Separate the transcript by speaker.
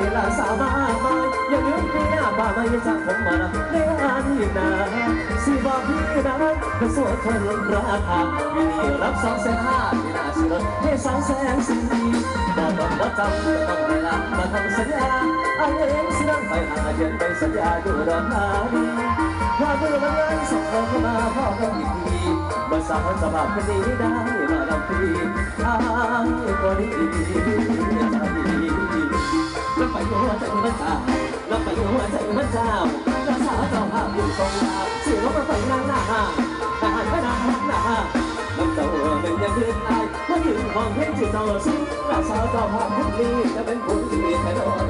Speaker 1: เวลาสามารถมาอย่าลืมพี่อาบ่าไม่าจากผมมาในงานที่นาสิบอกพี่นะก็สวยคนลงราคาวินีรับสองแสนห้าที่น่าสิลดให้สองแสนสี่บอกต้องมาจำต้องเวลามาทำสัญญาไอ้เองสินั่งไปหาเย็นไปสัญญาอยู่รอนาดีถ้าเมื่อวันนั้นส่งเราเข้ามาพ่อก็ยินดีมาสาวสภาพคนนี้ได้มาลำพีทางก็ดี วใจมันเจ้าไปหัวใจมันเจ้าแล้วสาวเจ้าภาพอยู่ทรงลาเสียงมันไปนางหน้าทหารพนักหน้าน้ำเจ้าเป็นยังคืนไอมายืนห้องเพียงจิตเจ้าซิแล้วสาวเจ้าภาพคนนี้จะเป็นคนที่แค่โดดโดดแค่โดด